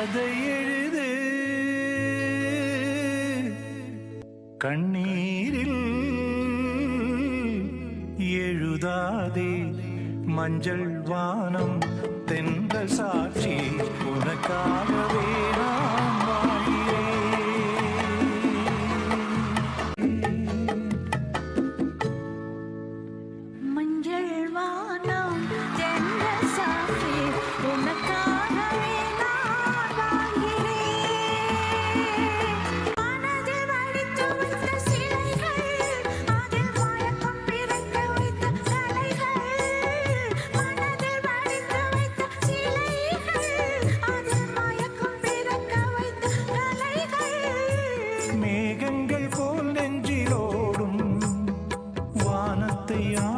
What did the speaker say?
அதை எழுது. கண்ணீரில் எழுதாதே மஞ்சள் வானம் தென்றல் சாட்சி. உனக்காகவே மஞ்சள் வானம் மேகங்கள் போல் நெஞ்சிலோடும் வானத்தை ஆ